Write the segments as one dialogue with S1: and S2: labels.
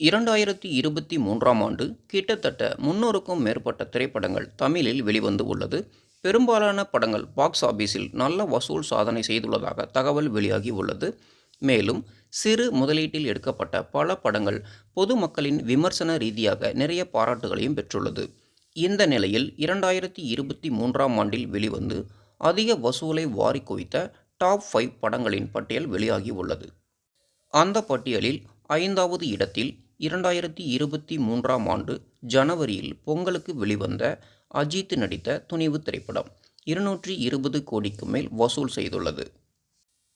S1: இரண்டாயிரத்தி இருபத்தி மூன்றாம் ஆண்டு கிட்டத்தட்ட முன்னூறுக்கும் மேற்பட்ட திரைப்படங்கள் தமிழில் வெளிவந்து உள்ளது. பெரும்பாலான படங்கள் பாக்ஸ் ஆபீஸில் நல்ல வசூல் சாதனை செய்துள்ளதாக தகவல் வெளியாகி உள்ளது. மேலும் சிறு முதலீட்டில் எடுக்கப்பட்ட பல படங்கள் பொதுமக்களின் விமர்சன ரீதியாக நிறைய பாராட்டுகளையும் பெற்றுள்ளது. இந்த நிலையில் இரண்டாயிரத்தி இருபத்தி மூன்றாம் ஆண்டில் வெளிவந்து அதிக வசூலை வாரி குவித்த டாப் ஃபைவ் படங்களின் பட்டியல் வெளியாகி உள்ளது. அந்த பட்டியலில் ஐந்தாவது இடத்தில் இரண்டாயிரத்தி இருபத்தி மூன்றாம் ஆண்டு ஜனவரியில் பொங்கலுக்கு வெளிவந்த அஜித் நடித்த துணிவு திரைப்படம் இருநூற்றி இருபது கோடிக்கு மேல் வசூல் செய்துள்ளது.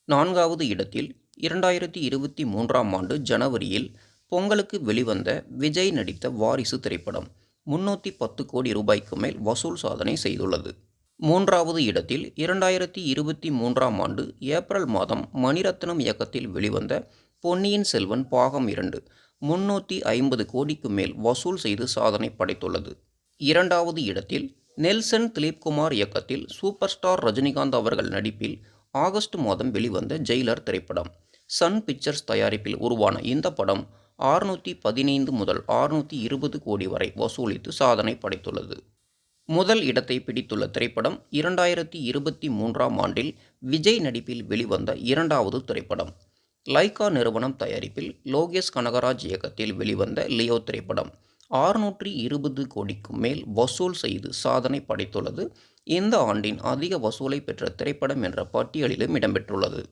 S1: நான்காவது இடத்தில் இரண்டாயிரத்தி இருபத்தி மூன்றாம் ஆண்டு ஜனவரியில் பொங்கலுக்கு வெளிவந்த விஜய் நடித்த வாரிசு திரைப்படம் முன்னூற்றி பத்து கோடி ரூபாய்க்கு மேல் வசூல் சாதனை செய்துள்ளது. மூன்றாவது இடத்தில் இரண்டாயிரத்தி இருபத்தி மூன்றாம் ஆண்டு ஏப்ரல் மாதம் மணிரத்னம் இயக்கத்தில் வெளிவந்த பொன்னியின் செல்வன் பாகம் இரண்டு முன்னூற்றி ஐம்பது கோடிக்கு மேல் வசூல் செய்து சாதனை படைத்துள்ளது. இரண்டாவது இடத்தில் நெல்சன் திலீப்குமார் இயக்கத்தில் சூப்பர் ஸ்டார் ரஜினிகாந்த் அவர்கள் நடிப்பில் ஆகஸ்ட் மாதம் வெளிவந்த ஜெயிலர் திரைப்படம் சன் பிக்சர்ஸ் தயாரிப்பில் உருவான இந்த படம் ஆறுநூற்றி பதினைந்து முதல் ஆறுநூற்றி இருபது கோடி வரை வசூலித்து சாதனை படைத்துள்ளது. முதல் இடத்தை பிடித்துள்ள திரைப்படம் இரண்டாயிரத்தி இருபத்தி மூன்றாம் ஆண்டில் விஜய் நடிப்பில் வெளிவந்த இரண்டாவது திரைப்படம். லைகா நிறுவனம் தயாரிப்பில் லோகேஷ் கனகராஜ் இயக்கத்தில் வெளிவந்த லியோ திரைப்படம். ஆறுநூற்றி இருபது கோடிக்கும் மேல் வசூல் செய்து சாதனை படைத்துள்ளது. இந்த ஆண்டின் அதிக வசூலை பெற்ற திரைப்படம் என்ற பட்டியலிலும் இடம்பெற்றுள்ளது.